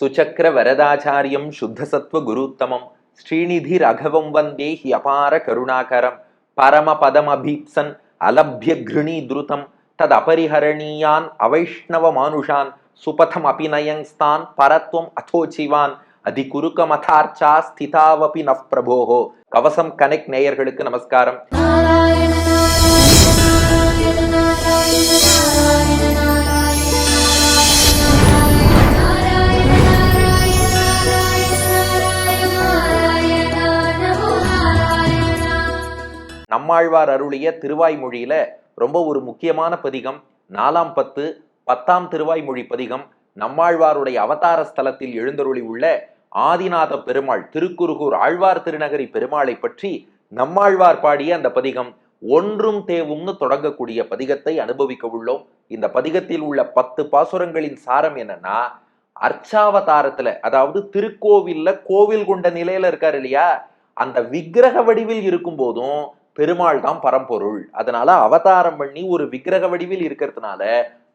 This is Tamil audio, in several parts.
சுச்சக்கர வரதாச்சாரியம் சுத்தசத்வ குருத்தமம். ஸ்ரீநிதி ரகவம் வந்தே ஹி அபார கருணாகரம். பரமபதமபீப்சன் அலப்ய கிருணீத்ருதம் ததபரிஹரணீயான் அவைஷ்ணவ மானுஷான் சுபதம் அபிநயங்ஸ்தான் பரத்வம் அதோச்சிவான் அதிகுருக்கமதார்ச்சா ஸ்திதாவபி நவ் பிரபோகோ கவசம் கனெக்ட் நேயர்களுக்கு நமஸ்காரம். நம்மாழ்வார் அருளிய திருவாய்மொழியில ரொம்ப ஒரு முக்கியமான பதிகம். நாலாம் பத்து பத்தாம் திருவாய்மொழி பதிகம். நம்மாழ்வாருடைய அவதார ஸ்தலத்தில் எழுந்தருளி உள்ள ஆதிநாத பெருமாள் திருக்குறுகூர் ஆழ்வார் திருநகரி பெருமாளை பற்றி நம்மாழ்வார் பாடிய அந்த பதிகம் ஒன்றும் தேவும்னு தொடங்கக்கூடிய பதிகத்தை அனுபவிக்க உள்ளோம். இந்த பதிகத்தில் உள்ள பத்து பாசுரங்களின் சாரம் என்னன்னா அர்ச்சாவதாரத்துல அதாவது திருக்கோவில்ல கோவில் கொண்ட நிலையில இருக்காரு இல்லையா? அந்த விக்கிரக வடிவில் இருக்கும் போதும் பெருமாள் தான் பரம்பொருள். அதனால அவதாரம் பண்ணி ஒரு விக்கிரக வடிவில் இருக்கிறதுனால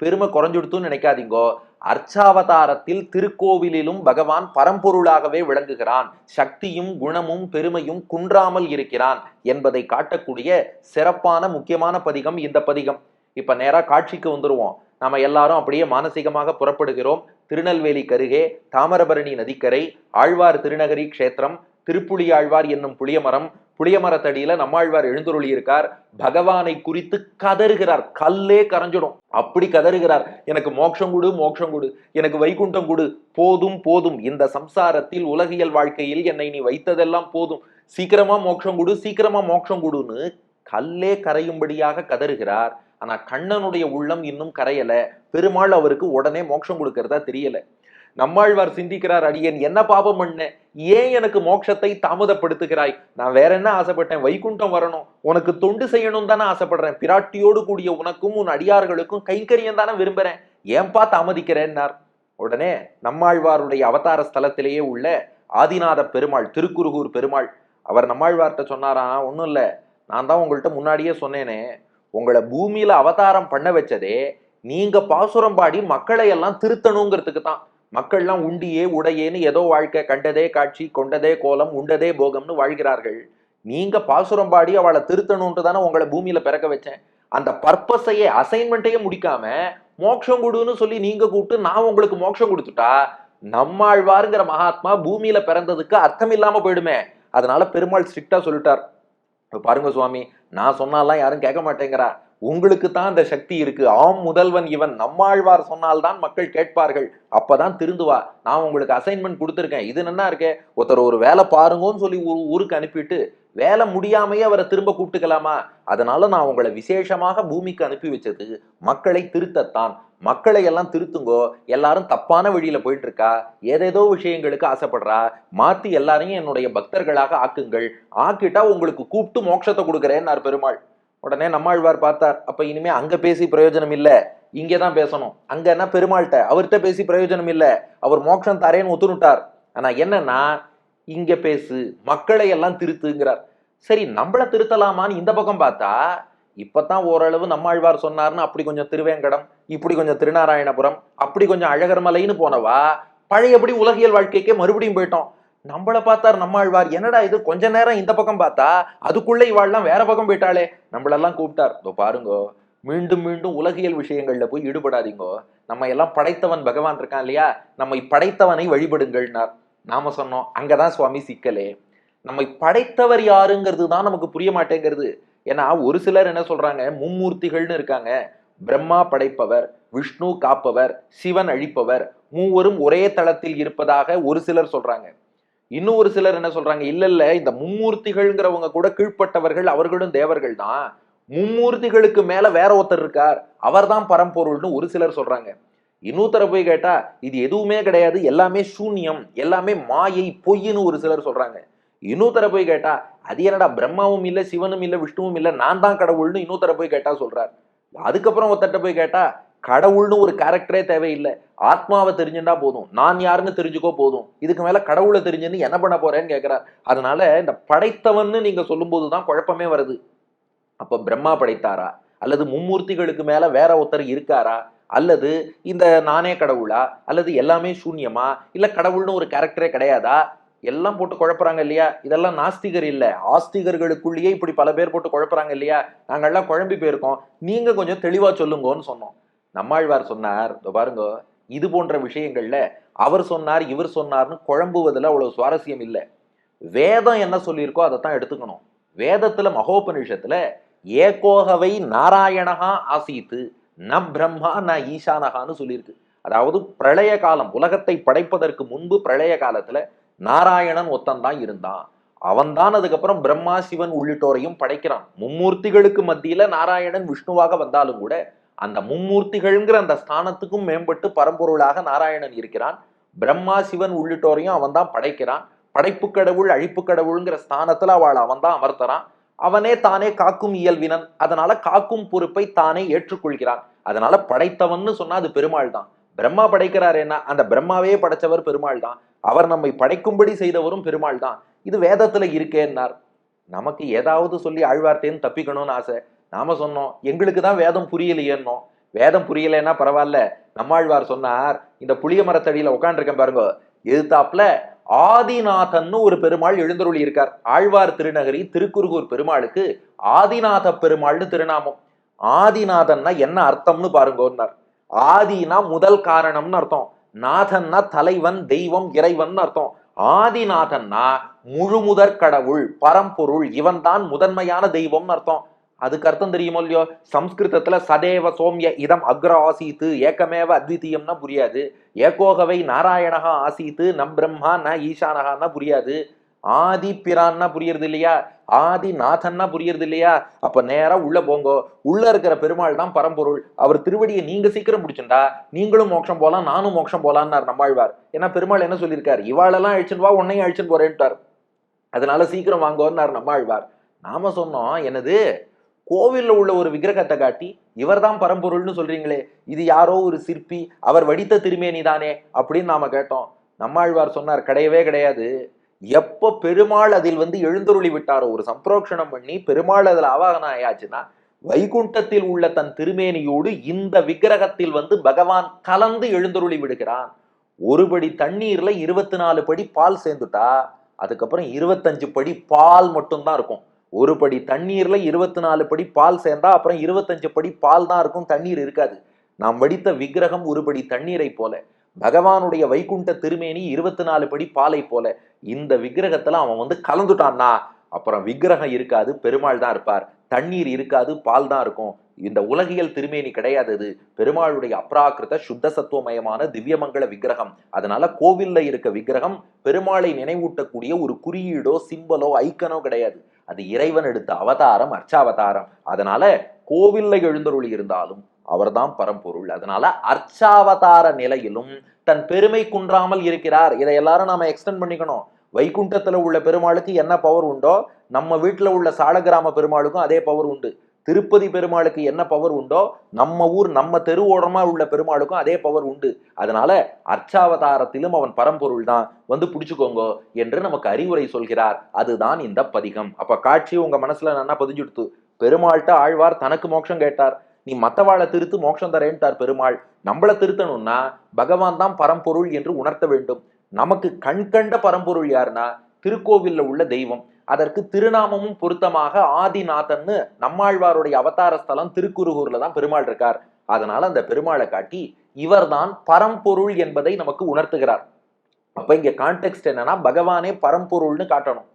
பெருமை குறைஞ்சுடுத்துன்னு நினைக்காதீங்கோ. அர்ச்சாவதாரத்தில் திருக்கோவிலிலும் பகவான் பரம்பொருளாகவே விளங்குகிறான். சக்தியும் குணமும் பெருமையும் குன்றாமல் இருக்கிறான் என்பதை காட்டக்கூடிய சிறப்பான முக்கியமான பதிகம் இந்த பதிகம். இப்ப நேரா காட்சிக்கு வந்துருவோம். நாம எல்லாரும் அப்படியே மானசீகமாக புறப்படுகிறோம். திருநெல்வேலி கருகே தாமிரபரணி நதிக்கரை ஆழ்வார் திருநகரி க்ஷேத்திரம் திருப்புளியாழ்வார் என்னும் புளியமரம் புளியமரத்தடியில நம்மாழ்வார் எழுந்துருளி இருக்கார் பகவானை குறித்து கதறுகிறார். கல்லே கரைஞ்சிடும். அப்படி கதறுகிறார். எனக்கு மோட்சம் கொடு மோட்சம் கொடு. எனக்கு வைகுண்டம் கொடு. போதும் போதும். இந்த சம்சாரத்தில் உலகியல் வாழ்க்கையில் என்னை நீ வைத்ததெல்லாம் போதும். சீக்கிரமா மோட்சம் கொடு சீக்கிரமா மோட்சம் கொடுன்னு கல்லே கரையும்படியாக கதறுகிறார். ஆனா கண்ணனுடைய உள்ளம் இன்னும் கரையல. பெருமாள் அவருக்கு உடனே மோட்சம் கொடுக்கறதா தெரியல. நம்மாழ்வார் சிந்திக்கிறார் அடியன் என்ன பாபம் பண்ண? ஏன் எனக்கு மோட்சத்தை தாமதப்படுத்துகிறாய்? நான் வேற என்ன ஆசைப்பட்டேன்? வைகுண்டம் வரணும். உனக்கு தொண்டு செய்யணும் தானே ஆசைப்படுறேன். பிராட்டியோடு கூடிய உனக்கும் உன் அடியார்களுக்கும் கைங்கரியம் தானே விரும்புறேன். ஏன்பா தாமதிக்கிறேன்னார்? உடனே நம்மாழ்வாருடைய அவதார ஸ்தலத்திலேயே உள்ள ஆதிநாத பெருமாள் திருக்குறுகூர் பெருமாள் அவர் நம்மாழ்வார்கிட்ட சொன்னாரா ஒன்றும் இல்லை. நான் தான் உங்கள்கிட்ட முன்னாடியே சொன்னேனே. உங்களை பூமியில அவதாரம் பண்ண வச்சதே நீங்க பாசுரம் பாடி மக்களை எல்லாம் திருத்தணுங்கிறதுக்கு தான். மக்கள்லாம் உண்டியே உடையேன்னு ஏதோ வாழ்க்கை கண்டதே காட்சி கொண்டதே கோலம் உண்டதே போகம்னு வாழ்கிறார்கள். நீங்க பாசுரம் பாடி அவளை திருத்தணுன்ட்டு தானே உங்களை பூமியில பிறக்க வச்சேன். அந்த பர்பஸையே அசைன்மெண்ட்டையே முடிக்காம மோட்சம் கொடுன்னு சொல்லி நீங்க கூப்பிட்டு நான் உங்களுக்கு மோட்சம் கொடுத்துட்டா நம்மாழ்வாருங்கிற மகாத்மா பூமியில பிறந்ததுக்கு அர்த்தம் இல்லாம போயிடுமே. அதனால பெருமாள் ஸ்ட்ரிக்டா சொல்லிட்டார். பாருங்க சுவாமி நான் சொன்னாலாம் யாரும் கேட்க மாட்டேங்கிறா. உங்களுக்கு தான் அந்த சக்தி இருக்கு. ஆம் முதல்வன் இவன் நம்மாழ்வார் சொன்னால்தான் மக்கள் கேட்பார்கள். அப்பதான் திருந்துவா நான் உங்களுக்கு அசைன்மெண்ட் கொடுத்துருக்கேன். இது என்ன இருக்கே? ஒருத்தர் ஒரு வேலை பாருங்கன்னு சொல்லி ஒரு ஊருக்கு அனுப்பிட்டு வேலை முடியாமையே அவரை திரும்ப கூப்பிட்டுக்கலாமா? அதனால நான் உங்களை விசேஷமாக பூமிக்கு அனுப்பி வச்சது மக்களை திருத்தத்தான். மக்களை எல்லாம் திருத்துங்கோ. எல்லாரும் தப்பான வழியில போயிட்டு இருக்கா ஏதேதோ விஷயங்களுக்கு ஆசைப்படுறா? மாத்தி எல்லாரையும் என்னுடைய பக்தர்களாக ஆக்குங்கள். ஆக்கிட்டா உங்களுக்கு கூப்பிட்டு மோட்சத்தை கொடுக்குறேன்னார் பெருமாள். உடனே நம்மாழ்வார் பார்த்தார் அப்போ இனிமே அங்கே பேசி பிரயோஜனம் இல்லை இங்கே தான் பேசணும். அங்கே என்ன பெருமாள்கிட்ட? அவர்கிட்ட பேசி பிரயோஜனம் இல்லை. அவர் மோட்சம் தரேன்னு ஒத்துனுட்டார் ஆனால் என்னன்னா இங்கே பேசு மக்களை எல்லாம் திருத்துங்கிறார். சரி நம்மளை திருத்தலாமான்னு இந்த பக்கம் பார்த்தா இப்போத்தான் ஓரளவு நம்மாழ்வார் சொன்னார்னு அப்படி கொஞ்சம் திருவேங்கடம் இப்படி கொஞ்சம் திருநாராயணபுரம் அப்படி கொஞ்சம் அழகர்மலைன்னு போனவா பழையபடி உலகியல் வாழ்க்கைக்கே மறுபடியும் போயிட்டோம். நம்மள பார்த்தார் நம்மாழ்வார் என்னடா இது? கொஞ்ச நேரம் இந்த பக்கம் பார்த்தா அதுக்குள்ள இவாள்லாம் வேற பக்கம் போயிட்டாளே. நம்மளெல்லாம் கூப்பிட்டார் இதோ பாருங்கோ மீண்டும் மீண்டும் உலகியல் விஷயங்கள்ல போய் ஈடுபடாதீங்கோ. நம்ம எல்லாம் படைத்தவன் பகவான் இருக்கான் இல்லையா? நம்மை படைத்தவனை வழிபடுங்கள்னார். நாம சொன்னோம் அங்கதான் சுவாமி சிக்கலே. நம்மை படைத்தவர் யாருங்கிறது தான் நமக்கு புரிய மாட்டேங்கிறது. ஏன்னா ஒரு சிலர் என்ன சொல்றாங்க? மும்மூர்த்திகள்னு இருக்காங்க. பிரம்மா படைப்பவர் விஷ்ணு காப்பவர் சிவன் அழிப்பவர் மூவரும் ஒரே தளத்தில் இருப்பதாக ஒரு சிலர் சொல்றாங்க. இன்னும் ஒரு சிலர் என்ன சொல்றாங்க இல்ல இல்ல இந்த மும்மூர்த்திகள்ங்கிறவங்க கூட கீழ்ப்பட்டவர்கள் அவர்களும் தேவர்கள் தான். மும்மூர்த்திகளுக்கு மேல வேற ஒருத்தர் இருக்கார். அவர்தான் பரம்பொருள்னு ஒரு சிலர் சொல்றாங்க. இன்னொருத்தர போய் கேட்டா இது எதுவுமே கிடையாது எல்லாமே சூன்யம் எல்லாமே மாயை பொய்ன்னு ஒரு சிலர் சொல்றாங்க. இன்னொருத்தர போய் கேட்டா அது என்னடா பிரம்மாவும் இல்லை சிவனும் இல்லை விஷ்ணுவும் இல்லை நான் தான் கடவுள்னு இன்னொருத்தர போய் கேட்டா சொல்றார். அதுக்கப்புறம் ஒருத்தட்ட போய் கேட்டா கடவுள்னு ஒரு கேரக்டரே தேவையில்லை. ஆத்மாவை தெரிஞ்சுட்டா போதும். நான் யாருன்னு தெரிஞ்சுக்கோ போதும். இதுக்கு மேல கடவுளை தெரிஞ்சுன்னு என்ன பண்ண போறேன்னு கேட்கிறார் அதனால இந்த படைத்தவன்னு நீங்க சொல்லும்போது தான் குழப்பமே வருது. அப்ப பிரம்மா படைத்தாரா? அல்லது மும்மூர்த்திகளுக்கு மேல வேற ஒருத்தர் இருக்காரா? அல்லது இந்த நானே கடவுளா? அல்லது எல்லாமே சூன்யமா? இல்ல கடவுள்னு ஒரு கேரக்டரே கிடையாதா? எல்லாம் போட்டு குழப்புறாங்க இல்லையா? இதெல்லாம் நாஸ்திகர் இல்லை. ஆஸ்திகர்களுக்குள்ளேயே இப்படி பல பேர் போட்டு குழப்புறாங்க இல்லையா? நாங்கள்லாம் குழம்பி போயிருக்கோம். நீங்க கொஞ்சம் தெளிவா சொல்லுங்கன்னு சொன்னோம். நம்மாழ்வார் சொன்னார் இதோ பாருங்க இது போன்ற விஷயங்கள்ல அவர் சொன்னார் இவர் சொன்னார்னு குழம்புவதில் அவ்வளவு சுவாரஸ்யம் இல்லை. வேதம் என்ன சொல்லியிருக்கோ அதை தான் எடுத்துக்கணும். வேதத்துல மகோபனிஷத்துல ஏகோகவை நாராயணகா ஆசீத்து ந பிரம்மா ந ஈசானகான்னு சொல்லியிருக்கு. அதாவது பிரளய காலம் உலகத்தை படைப்பதற்கு முன்பு பிரளய காலத்துல நாராயணன் ஒத்தன் தான் இருந்தான். அவன்தான் அதுக்கப்புறம் பிரம்மா சிவன் உள்ளிட்டோரையும் படைக்கிறான். மும்மூர்த்திகளுக்கு மத்தியில நாராயணன் விஷ்ணுவாக வந்தாலும் கூட அந்த மும்மூர்த்திகள்ங்கிற அந்த ஸ்தானத்துக்கும் மேம்பட்டு பரம்பொருளாக நாராயணன் இருக்கிறான். பிரம்மா சிவன் உள்ளிட்டோரையும் அவன் தான் படைக்கிறான். படைப்பு கடவுள் அழிப்பு கடவுள்ங்கிற ஸ்தானத்துல அவள் அவன் தான் அமர்த்தறான். அவனே தானே காக்கும் இயல்வினன் அதனால காக்கும் பொறுப்பை தானே ஏற்றுக்கொள்கிறான். அதனால படைத்தவன்னு சொன்னா அது பெருமாள் தான். பிரம்மா படைக்கிறார் என்ன? அந்த பிரம்மாவே படைச்சவர் பெருமாள் தான். அவர் நம்மை படைக்கும்படி செய்தவரும் பெருமாள் தான். இது வேதத்துல இருக்கேன்னார். நமக்கு ஏதாவது சொல்லி ஆழ்வார்த்தேன்னு தப்பிக்கணும்னு ஆசை. நாம சொன்னோம். எங்களுக்கு தான் வேதம் புரியலையேன்னோம். வேதம் புரியலைன்னா பரவாயில்ல. நம்மாழ்வார் சொன்னார் இந்த புளிய மரத்தடியில உட்காந்துருக்கேன் பாருங்க. எதிர்த்தாப்புல ஆதிநாதன்னு ஒரு பெருமாள் எழுந்தருளி இருக்கார். ஆழ்வார் திருநகரி திருக்குறுகூர் பெருமாளுக்கு ஆதிநாத பெருமாள்னு திருநாமம். ஆதிநாதன்னா என்ன அர்த்தம்னு பாருங்கன்னார். ஆதினா முதல் காரணம்னு அர்த்தம். நாதன்னா தலைவன் தெய்வம் இறைவன் அர்த்தம். ஆதிநாதன்னா முழுமுதற் கடவுள் பரம்பொருள் இவன்தான் முதன்மையான தெய்வம்னு அர்த்தம். அதுக்கு அர்த்தம் தெரியுமோ இல்லையோ? சம்ஸ்கிருதத்துல சதேவ சோம்ய இதம் அக்ர ஆசீத்து ஏக்கமேவ அத்விதீயம்னா புரியாது. ஏகோகவை நாராயணகா ஆசீத்து நம் பிரம்மா ந ஈசானகான்னா புரியாது. ஆதி பிரான்னா புரியுறது இல்லையா? ஆதி நாதன்னா புரியறது இல்லையா? அப்ப நேரா உள்ள போங்கோ. உள்ள இருக்கிற பெருமாள் தான் பரம்பொருள். அவர் திருவடியை நீங்க சீக்கிரம் முடிச்சுண்டா நீங்களும் மோட்சம் போலாம் நானும் மோட்சம் போலான்னார் நம்மாழ்வார். ஏன்னா பெருமாள் என்ன சொல்லியிருக்காரு? இவாளெல்லாம் அழிச்சுன்னு வா உன்னையும் அழிச்சுன்னு போறேன்ட்டார். அதனால சீக்கிரம் வாங்கோன்னார் நம்மாழ்வார். நாம சொன்னோம் என்னது? கோவிலில் உள்ள ஒரு விக்கிரகத்தை காட்டி இவர்தான் பரம்பொருள்னு சொல்றீங்களே இது யாரோ ஒரு சிற்பி அவர் வடித்த திருமேனி தானே அப்படின்னு நாம கேட்டோம். நம்மாழ்வார் சொன்னார் கிடையவே கிடையாது. எப்போ பெருமாள் அதில் வந்து எழுந்தருளி விட்டாரோ ஒரு சம்பிரோக்ஷணம் பண்ணி பெருமாள் அதில் ஆவாகனம் ஆயாச்சுன்னா வைகுண்டத்தில் உள்ள தன் திருமேனியோடு இந்த விக்கிரகத்தில் வந்து பகவான் கலந்து எழுந்தருளி விடுகிறான். ஒரு படி தண்ணீர்ல இருபத்தி நாலு படி பால் சேர்ந்துட்டா அதுக்கப்புறம் இருபத்தஞ்சு படி பால் மட்டும்தான் இருக்கும். ஒரு படி தண்ணீர்ல இருபத்தி நாலு படி பால் சேர்ந்தா அப்புறம் இருபத்தஞ்சு படி பால் தான் இருக்கும் தண்ணீர் இருக்காது. நாம் வடித்த விக்கிரகம் ஒரு படி தண்ணீரை போல பகவானுடைய வைகுண்ட திருமேனி இருபத்தி நாலு படி பாலை போல இந்த விக்கிரகத்துல அவன் வந்து கலந்துட்டான்னா அப்புறம் விக்கிரகம் இருக்காது பெருமாள் தான் இருப்பார். தண்ணீர் இருக்காது பால் தான் இருக்கும். இந்த உலகியல் திருமேனி கிடையாது இது. பெருமாளுடைய அப்ராக்கிருத சுத்த சத்துவமயமான திவ்யமங்கள விக்கிரகம். அதனால கோவில்ல இருக்க விக்கிரகம் பெருமாளை நினைவூட்டக்கூடிய ஒரு குறியீடோ சிம்பலோ ஐக்கனோ கிடையாது. அது இறைவன் எடுத்த அவதாரம் அர்ச்சாவதாரம். அதனால கோவில்ல எழுந்தருளி இருந்தாலும் அவர்தான் பரம்பொருள். அதனால அர்ச்சாவதார நிலையிலும் தன் பெருமை குன்றாமல் இருக்கிறார். இதை எல்லாரும் நாம எக்ஸ்டெண்ட் பண்ணிக்கணும். வைகுண்டத்துல உள்ள பெருமாளுக்கு என்ன பவர் உண்டோ நம்ம வீட்டுல உள்ள சாலகிராம பெருமாளுக்கும் அதே பவர் உண்டு. திருப்பதி பெருமாளுக்கு என்ன பவர் உண்டோ நம்ம ஊர் நம்ம தெரு உள்ள பெருமாளுக்கும் அதே பவர் உண்டு. அதனால அர்ச்சாவதாரத்திலும் அவன் பரம்பொருள் தான். வந்து பிடிச்சுக்கோங்க என்று நமக்கு அறிவுரை சொல்கிறார். அதுதான் இந்த பதிகம். அப்ப காட்சி உங்க மனசுல நல்லா பதிஞ்சுடுத்து. பெருமாள்கிட்ட ஆழ்வார் தனக்கு மோட்சம் கேட்டார். நீ மத்தவாளை திருத்து மோட்சம் தரேன்ட்டார் பெருமாள். நம்மளை திருத்தணும்னா பகவான் தான் பரம்பொருள் என்று உணர்த்த வேண்டும். நமக்கு கண் கண்ட பரம்பொருள் யாருன்னா திருக்கோவில்ல உள்ள தெய்வம். அதற்கு திருநாமமும் பொருத்தமாக ஆதிநாதன்னு நம்மாழ்வாருடைய அவதார ஸ்தலம் திருக்குறுகூர்ல தான் பெருமாள் இருக்கார். அதனால அந்த பெருமாளை காட்டி இவர்தான் பரம்பொருள் என்பதை நமக்கு உணர்த்துகிறார். அப்ப இங்க கான்டெக்ட் என்னன்னா பகவானே பரம்பொருள்னு காட்டணும்.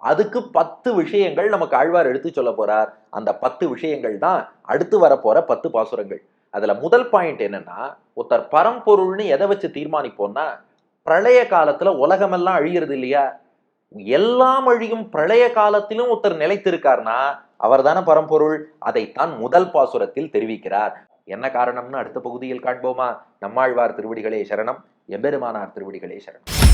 அதுக்கு பத்து விஷயங்கள் நமக்கு ஆழ்வார் எடுத்து சொல்ல போறார். அந்த பத்து விஷயங்கள் தான் அடுத்து வரப்போற பத்து பாசுரங்கள். அதுல முதல் பாயிண்ட் என்னன்னா ஒருத்தர் பரம்பொருள்னு எதை வச்சு தீர்மானிப்போம்னா பிரளய காலத்துல உலகமெல்லாம் அழியிறது இல்லையா? எல்லாம் அழியும் பிரளய காலத்திலும் ஒருத்தர் நிலைத்திருக்கார்னா அவர் தானே பரம்பொருள்? அதைத்தான் முதல் பாசுரத்தில் தெரிவிக்கிறார். என்ன காரணம்னு அடுத்த பகுதியில் காண்போமா? நம்மாழ்வார் திருவடிகளே சரணம் எம்பெருமானார் திருவடிகளே சரணம்.